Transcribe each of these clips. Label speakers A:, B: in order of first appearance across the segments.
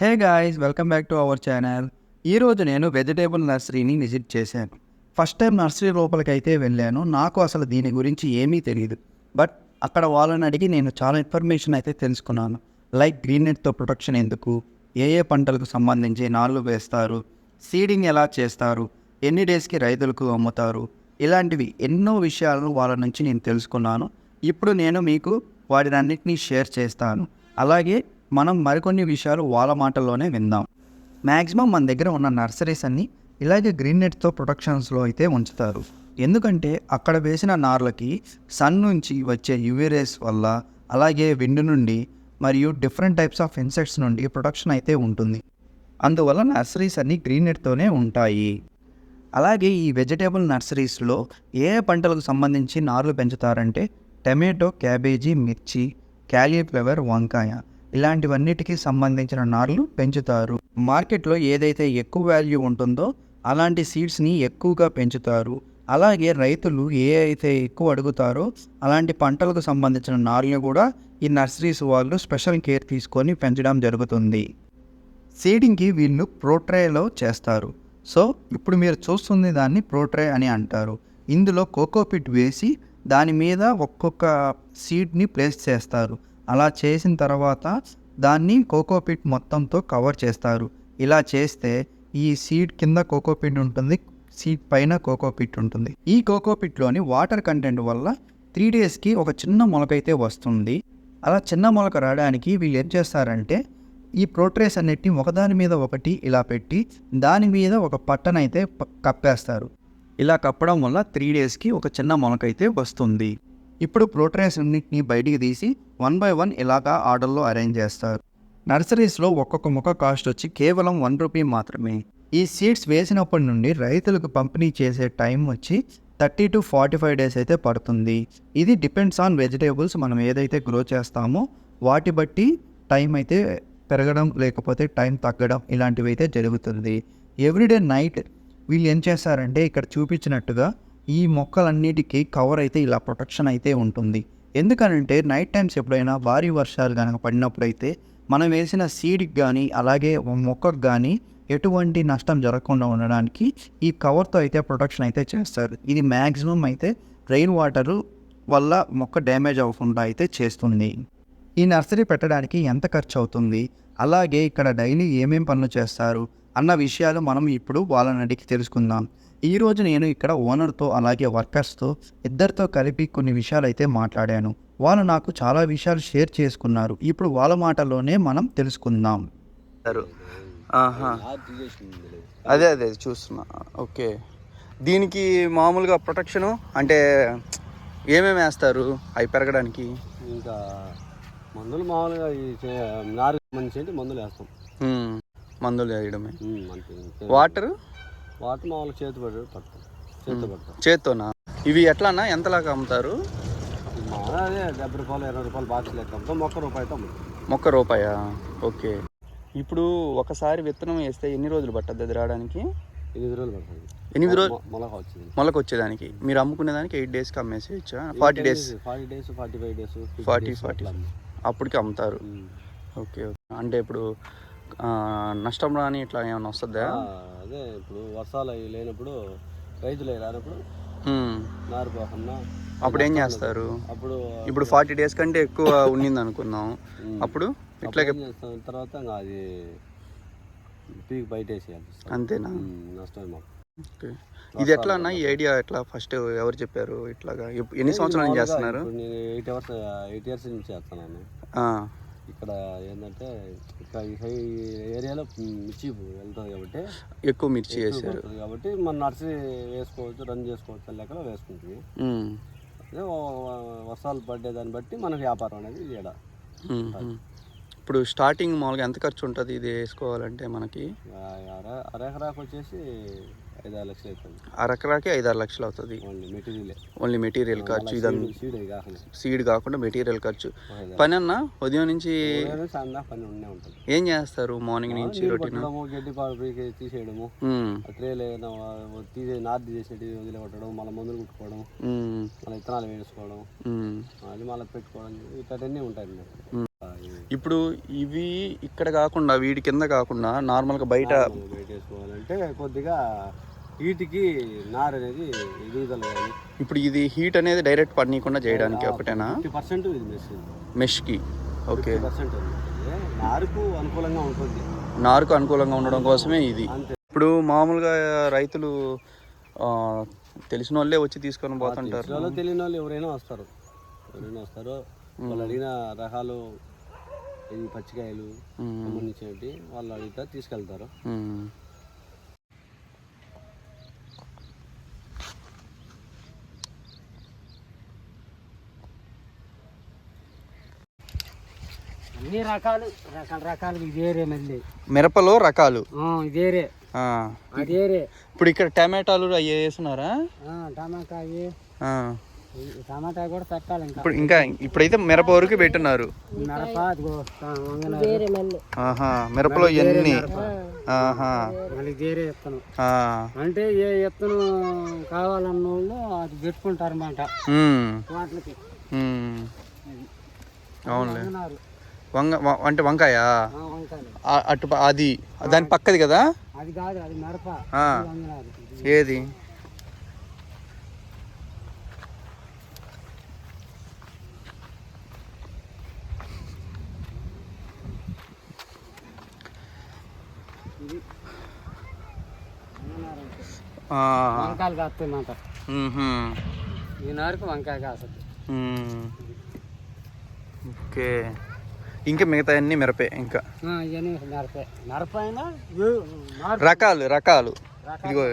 A: Hey guys welcome back to our channel. ఈరోజు నేను vegetable నర్సరీని విజిట్ చేశాను. ఫస్ట్ టైం నర్సరీ లోపలికి అయితే వెళ్ళాను. నాకు అసలు దీని గురించి ఏమీ తెలియదు బట్ అక్కడ వాళ్ళని అడిగి నేను చాలా ఇన్ఫర్మేషన్ అయితే తెలుసుకున్నాను. లైక్ గ్రీన్ నెట్తో ప్రొటెక్షన్ ఎందుకు? ఏ ఏ పంటలకు సంబంధించి నాళ్ళు వేస్తారు? సీడింగ్ ఎలా చేస్తారు? ఎన్ని డేస్కి రైతులకు అమ్ముతారు? ఇలాంటివి ఎన్నో విషయాలను వాళ్ళ నుంచి నేను తెలుసుకున్నాను. ఇప్పుడు నేను మీకు వాటినన్నింటినీ షేర్ చేస్తాను. అలాగే మనం మరికొన్ని విషయాలు వాళ్ళ మాటల్లోనే విందాం. మ్యాక్సిమం మన దగ్గర ఉన్న నర్సరీస్ అన్ని ఇలాగే గ్రీన్ నెట్తో ప్రొటెక్షన్స్లో అయితే ఉంచుతారు. ఎందుకంటే అక్కడ వేసిన నార్లకి సన్ నుంచి వచ్చే యువీ రేస్ వల్ల అలాగే విండ్ నుండి మరియు డిఫరెంట్ టైప్స్ ఆఫ్ ఇన్సెక్ట్స్ నుండి ప్రొటెక్షన్ అయితే ఉంటుంది. అందువల్ల నర్సరీస్ అన్నీ గ్రీన్ నెట్తోనే ఉంటాయి. అలాగే ఈ వెజిటేబుల్ నర్సరీస్లో ఏ ఏ పంటలకు సంబంధించి నార్లు పెంచుతారంటే టమాటో క్యాబేజీ మిర్చి క్యాలీఫ్లవర్ వంకాయ. ఇలాంటివన్నిటికీ సంబంధించిన నార్లు పెంచుతారు. మార్కెట్లో ఏదైతే ఎక్కువ వాల్యూ ఉంటుందో అలాంటి సీడ్స్ని ఎక్కువగా పెంచుతారు. అలాగే రైతులు ఏ అయితే ఎక్కువ అడుగుతారో అలాంటి పంటలకు సంబంధించిన నార్లను కూడా ఈ నర్సరీస్ వాళ్ళు స్పెషల్ కేర్ తీసుకొని పెంచడం జరుగుతుంది. సీడింగ్కి వీళ్ళు ప్రోట్రేలో చేస్తారు. సో ఇప్పుడు మీరు చూస్తుంది దాన్ని ప్రోట్రే అని అంటారు. ఇందులో కోకోపిట్ వేసి దాని మీద ఒక్కొక్క సీడ్ని ప్లేస్ చేస్తారు. అలా చేసిన తర్వాత దాన్ని కోకోపిట్ మొత్తంతో కవర్ చేస్తారు. ఇలా చేస్తే ఈ సీడ్ కింద కోకోపిట్ ఉంటుంది సీడ్ పైన కోకోపిట్ ఉంటుంది. ఈ కోకోపిట్లోని వాటర్ కంటెంట్ వల్ల త్రీ డేస్కి ఒక చిన్న మొలకైతే వస్తుంది. అలా చిన్న మొలక రావడానికి వీళ్ళు ఏం చేస్తారంటే ఈ ప్రోట్రేస్ అన్నిటిని ఒకదాని మీద ఒకటి ఇలా పెట్టి దాని మీద ఒక పట్టన అయితే కప్పేస్తారు. ఇలా కప్పడం వల్ల త్రీ డేస్కి ఒక చిన్న మొలక అయితే వస్తుంది. ఇప్పుడు ప్రోట్రేస్ అన్నిటిని బయటికి తీసి వన్ బై వన్ ఇలాగా ఆర్డర్లో అరేంజ్ చేస్తారు. నర్సరీస్లో ఒక్కొక్క మొక్క కాస్ట్ వచ్చి కేవలం వన్ రూపీ మాత్రమే. ఈ సీడ్స్ వేసినప్పటి నుండి రైతులకు పంపిణీ చేసే టైం వచ్చి thirty to forty five days అయితే పడుతుంది. ఇది డిపెండ్స్ ఆన్ వెజిటేబుల్స్ మనం ఏదైతే గ్రో చేస్తామో వాటి బట్టి టైం అయితే పెరగడం లేకపోతే టైం తగ్గడం ఇలాంటివి అయితే జరుగుతుంది. ఎవ్రీడే నైట్ వీళ్ళు ఏం చేస్తారంటే ఇక్కడ చూపించినట్టుగా ఈ మొక్కలన్నిటికీ కవర్ అయితే ఇలా ప్రొటెక్షన్ అయితే ఉంటుంది. ఎందుకనంటే నైట్ టైమ్స్ ఎప్పుడైనా భారీ వర్షాలు కనుక పడినప్పుడైతే మనం వేసిన సీడ్కి కానీ అలాగే మొక్కకు కానీ ఎటువంటి నష్టం జరగకుండా ఉండడానికి ఈ కవర్తో అయితే ప్రొటెక్షన్ అయితే చేస్తారు. ఇది మ్యాక్సిమం అయితే రెయిన్ వాటరు వల్ల మొక్క డ్యామేజ్ అవ్వకుండా అయితే చేస్తుంది. ఈ నర్సరీ పెట్టడానికి ఎంత ఖర్చు అవుతుంది? అలాగే ఇక్కడ డైలీ ఏమేం పనులు చేస్తారు? అన్న విషయాలు మనం ఇప్పుడు వాళ్ళని అడిగి తెలుసుకుందాం. ఈరోజు నేను ఇక్కడ ఓనర్తో అలాగే వర్కర్స్తో ఇద్దరితో కలిపి కొన్ని విషయాలు అయితే మాట్లాడాను. వాళ్ళు నాకు చాలా విషయాలు షేర్ చేసుకున్నారు. ఇప్పుడు వాళ్ళ మాటల్లోనే మనం తెలుసుకుందాం. అదే అదే చూస్తున్నా. ఓకే. దీనికి మామూలుగా ప్రొటెక్షను అంటే ఏమేమి వేస్తారు? అవి పెరగడానికి?
B: ఇంకా మందులు మామూలుగా నారు మంచి అంటే మందులు వేస్తాం.
A: మందులు వేయడమే. వాటర్?
B: వాటర్ మామూలుగా చేతి పడి పడతాం చేతితో పడతాం
A: చేత్తోనా? ఇవి ఎట్లానా? ఎంతలాగా అమ్ముతారు?
B: అదే డెబ్బై రూపాయలు ఇరవై రూపాయలు బాక్స్ లెక్క అమ్ముతాం. మొక్క రూపాయితో అమ్ముతాం.
A: మొక్క రూపాయా? ఓకే. ఇప్పుడు ఒకసారి విత్తనం వేస్తే ఎన్ని రోజులు పట్టద్ది అది రావడానికి?
B: ఎనిమిది రోజులు పడుతుంది.
A: ఎనిమిది రోజులు
B: మొలక వచ్చింది.
A: మొలక వచ్చేదానికి. మీరు అమ్ముకునే దానికి ఎయిట్ డేస్కి అమ్మేసేయచ్చా? Forty days
B: forty days forty five days
A: 40, 40. అప్పటికి అమ్ముతారు. Okay okay. అంటే ఇప్పుడు నష్టం రాని ఇట్లా ఏమైనా వస్తుందా?
B: అదే ఇప్పుడు వర్షాలు అవి లేనప్పుడు రైతులు అవి రానప్పుడు
A: మ్మ్.
B: నారు పోకుండా
A: అప్పుడు ఏం చేస్తారు?
B: అప్పుడు
A: ఇప్పుడు ఫార్టీ డేస్ కంటే ఎక్కువ ఉండింది అనుకుందాం. అప్పుడు
B: చేస్తాం? తర్వాత అది పీక్ బయట వేసేయాలి.
A: అంతేనా?
B: మాకు.
A: ఓకే. ఇది ఎట్లా అన్న? ఈ ఐడియా ఎట్లా? ఫస్ట్ ఎవరు చెప్పారు ఇట్లాగా? ఎన్ని సంవత్సరాలు చేస్తున్నారు?
B: నేను ఎయిట్ అవర్స్ ఎయిట్ ఇయర్స్ నుంచి చేస్తున్నాను. ఇక్కడ ఏంటంటే ఇక్కడ హై ఏరియాలో మిర్చి వెళ్తుంది కాబట్టి
A: ఎక్కువ మిర్చి
B: పడుతుంది కాబట్టి మన నర్సరీ వేసుకోవచ్చు రన్ చేసుకోవచ్చు అనే లెక్కలో వేసుకుంటుంది అదే వర్షాలు పడ్డే దాన్ని బట్టి మనకి వ్యాపారం అనేది ఇక్కడ.
A: ఇప్పుడు స్టార్టింగ్ మామూలుగా ఎంత ఖర్చు ఉంటుంది ఇది వేసుకోవాలంటే మనకి?
B: అర అరెకరాకు వచ్చేసి ఐదు ఆరు లక్షలు అవుతుంది.
A: అరకరాకి ఐదారు లక్షలు అవుతుంది.
B: ఓన్లీ మెటీరియలే.
A: ఓన్లీ మెటీరియల్ ఖర్చు ఇదంతా
B: సీడ్ కాకుండా.
A: సీడ్ కాకుండా మెటీరియల్ ఖర్చు. పని అన్న ఉదయం నుంచి ఏం చేస్తారు? మార్నింగ్ నుంచి రొటీన్?
B: గడ్డి తీసేయడము ట్రేలు ఏదైనా తీసే నార్ది చేసేటి వదిలిపెట్టడం మళ్ళీ మందులు కుట్టుకోవడం మళ్ళీ విత్తనాలు వేసుకోవడం అది మళ్ళీ పెట్టుకోవడం ఇట్లాంటివన్నీ ఉంటాయి
C: ఇప్పుడు ఇవి ఇక్కడ కాకుండా వీటి కింద కాకుండా నార్మల్గా బయట
B: బయట వేసుకోవాలంటే కొద్దిగా వీటికి నారు అనేది ఎదుగుదల కానీ
C: ఇప్పుడు ఇది హీట్ అనేది డైరెక్ట్ పడనీయకుండా చేయడానికి ఒకటేనా?
B: ఫిఫ్టీ పర్సెంట్ ఇది మెషిన్
C: మెష్కి. ఓకే.
B: పర్సెంట్ నారుకు అనుకూలంగా ఉంటుంది.
C: నారుకు అనుకూలంగా ఉండడం కోసమే ఇది. ఇప్పుడు మామూలుగా రైతులు తెలిసిన వాళ్ళే వచ్చి తీసుకొని పోతుంటారు.
B: తెలియని వాళ్ళు ఎవరైనా వస్తారు. ఎవరైనా వస్తారు వాళ్ళు అడిగిన రకాలు ఇవి పచ్చికాయలు. సంబంధించినవి వాళ్ళు అడిగితే తీసుకెళ్తారు.
D: అన్ని రకాలు రకాల రకాలు ఇదేరే మళ్ళీ.
C: మిరపలో రకాలు.
D: ఆ, ఇదేరే.
C: ఆ.
D: అదేరే.
C: ఇప్పుడు ఇక్కడ టమాటాలు అవి వేస్తున్నారా?
D: ఆ. ఈ టమాటా కూడా పెట్టాలి ఇంకా.
C: ఇప్పుడు ఇంకా ఇప్పుడైతే మిరప వరకు పెట్టున్నారు
D: మిరప
C: మిరపలో
D: మళ్ళీ వేరే విత్తనం
C: ఆ.
D: అంటే ఏ విత్తనం కావాలన్న వాళ్ళు అది పెట్టుకుంటారు అన్నమాట. వాటికి.
C: అవునులే. వంగ అంటే వంకాయ? అటు అది దాని పక్కది కదా?
D: అది కాదు అది మిరప.
C: ఏది.
D: వంకాయలు కాస్తాయి మాట. ఈ నారుకు వంకాయ కాస్తుంది.
C: ఓకే. ఇంకా మిగతా అన్ని మిరపే ఇంకా.
D: మిరప. మిరప
C: రకాలు రకాలు. ఇదిగో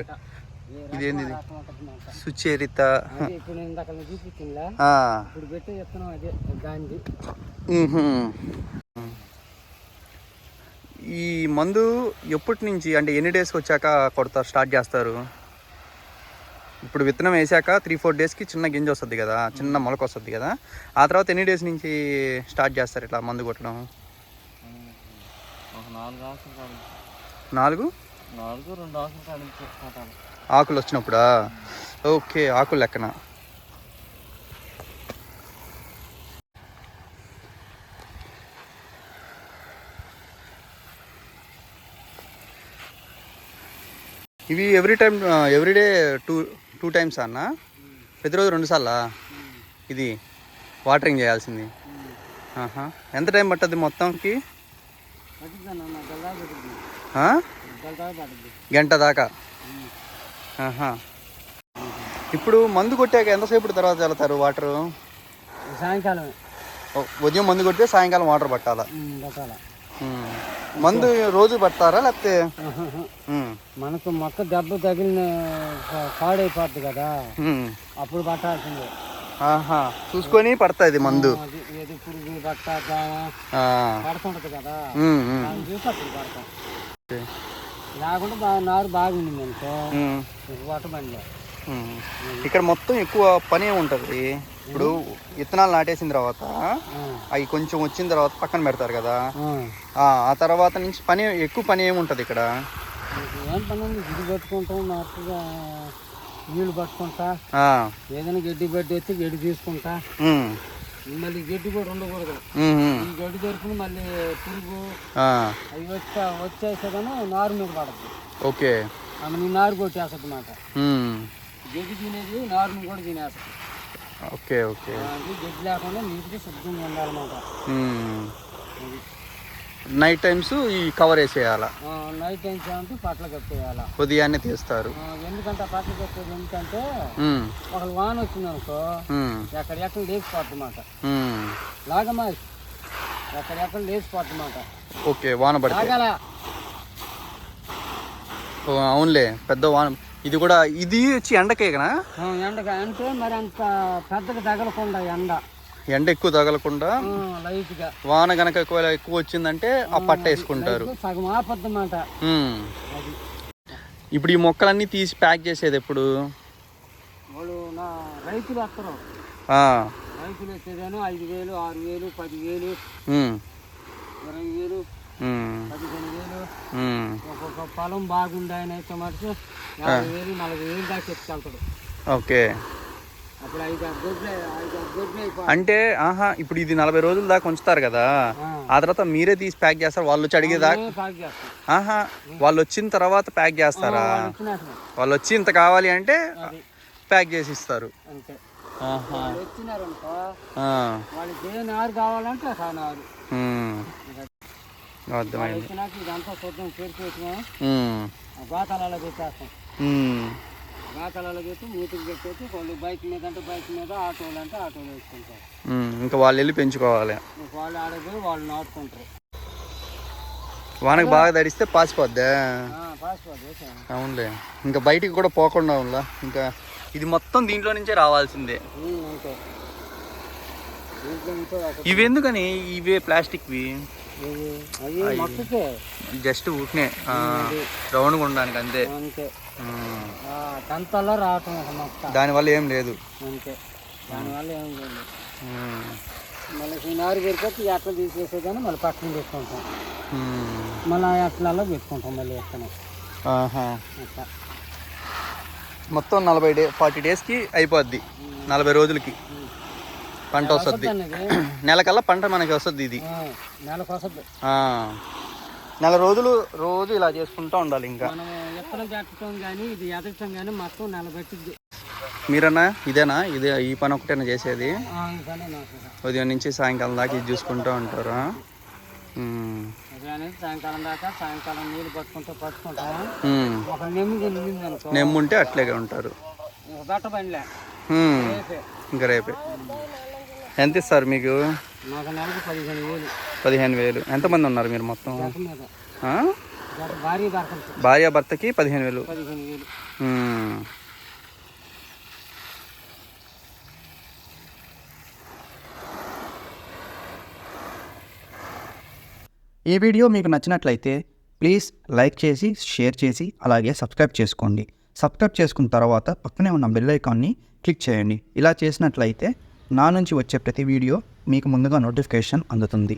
C: ఇదేంది ఇది?
D: మాట.
C: సుచరిత. ఈ మందు ఎప్పటి నుంచి అంటే ఎన్ని డేస్కి వచ్చాక కొడతారు స్టార్ట్ చేస్తారు? ఇప్పుడు విత్తనం వేసాక త్రీ ఫోర్ డేస్కి చిన్న గింజ వస్తుంది కదా చిన్న మొలక వస్తుంది కదా. ఆ తర్వాత ఎన్ని డేస్ నుంచి స్టార్ట్ చేస్తారు ఇట్లా మందు కొట్టడం?
D: నాలుగు
C: నాలుగు?
D: రెండు ఆకులు
C: వచ్చినప్పుడా? ఓకే ఆకులు లెక్కన? ఇవి every time every day two two times అన్న. ప్రతిరోజు రెండు సార్లా? ఇది వాటరింగ్ చేయాల్సింది. ఎంత టైం పట్టద్ది మొత్తంకి? గంట దాకా. ఇప్పుడు మందు కొట్టాక ఎంతసేపు తర్వాత చల్లుతారు వాటరు?
D: సాయంకాలం
C: ఉదయం మందు కొడితే సాయంకాలం వాటర్ పట్టాలా. మందు రోజు పడతారా లేకపోతే.
D: మనకు మొక్క దెబ్బ తగిలిన పాడైపోద్ది కదా. అప్పుడు పట్టాల్సిందే.
C: ఆహా చూసుకొని పడుతుంది మందు.
D: ఏది పురుగు. పడుతుంటది కదా. చూసి అప్పుడు పడతాం. లేకుండా బాగా నారు బాగుండింది అనుకో.
C: ఇక్కడ మొత్తం ఎక్కువ పని ఉంటుంది ఇప్పుడు విత్తనాలు నాటేసిన తర్వాత అవి కొంచెం వచ్చిన తర్వాత పక్కన పెడతారు కదా. ఆ ఆ తర్వాత నుంచి పని ఎక్కువ పని ఏముంటుంది ఇక్కడ?
D: ఏం పని గిడి పట్టుకుంటాం నాటుగా నీళ్ళు పట్టుకుంటా. ఏదైనా గడ్డి బడ్డి ఎత్తి గడ్డి తీసుకుంటా. మళ్ళీ గడ్డి కూడా ఉండకూడదు. ఈ గడ్డి దొరుకుని మళ్ళీ పురుగు అవి వచ్చా వచ్చేసేదాను నారు మీద పడద్దు.
C: ఓకే.
D: ఆమె నీ నారు కొట్టేస్తుంది అన్నమాట. గడ్డి తినేది నారుని కూడా తినేస్తుంది.
C: Okay okay.
D: గడ్డి లేకుండా నీట్గా శుభ్రంగా ఉండాలన్నమాట.
C: నైట్ టైమ్స్ ఈ కవర్ వేసేయాల?
D: నైట్ టైం చేయాలంటే పట్ల కట్టేయాల?
C: ఉదయాన్నే తీస్తారు.
D: ఎందుకంటే పట్ల కట్టేది ఎందుకంటే ఒక వాన వచ్చింది అనుకో లేచిపోద్ది అన్నమాట
C: ఉమ్.
D: లాగమ్మా ఎక్కడెక్కడ లేచిపోద్ది అన్నమాట
C: ఓకే వాన పడితే. అవునులే పెద్ద వాన. ఇది కూడా ఇది వచ్చి ఎండకేగనా
D: ఆ, ఎండగా అంటే మరి అంత పెద్దగా తగలకుండా ఎండ.
C: ఎండ ఎక్కువ తగలకుండా
D: లైట్గా.
C: వాన గనక ఎక్కువ ఎక్కువ వచ్చిందంటే ఆ పట్ట వేసుకుంటారు.
D: సగం ఆపద్ది అన్నమాట
C: ఉమ్.
D: అది.
C: ఇప్పుడు ఈ మొక్కలన్నీ తీసి ప్యాక్ చేసేది ఎప్పుడు?
D: రైతులు వస్తారు. రైతులు వచ్చేదాను ఐదు వేలు ఆరు వేలు పది వేలు ఇరవై వేలు పదిహేను వేలు. ఒక్కొక్క పొలం బాగుంది ఆయన అయితే మటుకు యాభై వేలు నలభై వేలు దాకా ఎత్తుకెళ్తాడు.
C: ఓకే. అంటే ఆహా ఇప్పుడు ఇది నలభై రోజుల దాకా ఉంచుతారు కదా.
D: ఆ,
C: తర్వాత మీరే తీసి ప్యాక్ చేస్తారు వాళ్ళు వచ్చి అడిగేదాకా ఆహా వాళ్ళు వచ్చిన తర్వాత ప్యాక్ చేస్తారా?
D: వాళ్ళు
C: వచ్చి ఇంత కావాలి అంటే ప్యాక్ చేసి ఇస్తారు. అర్థమైంది.
D: గోతాలలో పెట్టి మూతికి పెట్టేసి వాళ్ళు బైక్ మీద అంటే బైక్ మీద ఆటోలు అంటే ఆటోలు వేసుకుంటారు.
C: ఇంకా వాళ్ళు వెళ్ళి పెంచుకోవాలి.
D: వాళ్ళు ఆడపోయి వాళ్ళు నాటుకుంటారు
C: వానకు బాగా తడిస్తే పాసిపోద్దా? అవునులే. ఇంకా బయటికి కూడా పోకుండా ఉందా? ఇంకా ఇది మొత్తం దీంట్లో నుంచే రావాల్సిందే. ఇవి ఎందుకని? ఇవే ప్లాస్టిక్వి? జస్ట్ ఊటినే. రౌండ్గా ఉండడానికి అంతే.
D: తంతల్లో రావటం ఒక మొక్క.
C: దానివల్ల ఏం లేదు.
D: అంతే. దానివల్ల ఏం లేదు. మళ్ళీ ఈ నారు పెరిగితే ఎట్లా తీసేసేదాన్ని మళ్ళీ పక్కన పెట్టుకుంటాం. మళ్ళీ ఎట్లలో పెట్టుకుంటాం మళ్ళీ ఎక్కడ. అట్లా.
C: మొత్తం నలభై డే ఫార్టీ డేస్కి అయిపోద్ది. నలభై రోజులకి. పంట వస్తుంది. నెలకల్లా పంట మనకి వస్తుంది ఇది.
D: నెలకు వస్తుంది.
C: నెల రోజులు రోజు ఇలా చేసుకుంటూ ఉండాలి ఇంకా.
D: పెట్టడం కానీ ఇది ఎదగటం కానీ మొత్తం నెల
C: మీరన్నా? ఇదేనా? ఇదే ఈ పని ఒకటేనా చేసేది? ఉదయం నుంచి సాయంకాలం దాకా ఇది చూసుకుంటూ ఉంటారా?
D: సాయంకాలం దాకా సాయంకాలం నీళ్ళు పట్టుకుంటూ. ఒక నెమ్మిది
C: నెమ్ముంటే అట్లాగే ఉంటారు. ఇంకా రేపే. ఎంత ఇస్తారు మీకు?
D: నాకు నెలకు పదిహేను వేలు.
C: పదిహేను వేలు. ఎంతమంది ఉన్నారు మీరు మొత్తం? భార్య భర్తకి పదిహేను వేలు. ఈ వీడియో మీకు నచ్చినట్లయితే ప్లీజ్ లైక్ చేసి షేర్ చేసి అలాగే సబ్స్క్రైబ్ చేసుకోండి. సబ్స్క్రైబ్ చేసుకున్న తర్వాత పక్కనే ఉన్న బెల్ ఐకాన్ని క్లిక్ చేయండి. ఇలా చేసినట్లయితే నా నుంచి వచ్చే ప్రతి వీడియో మీకు ముందుగా నోటిఫికేషన్ అందుతుంది.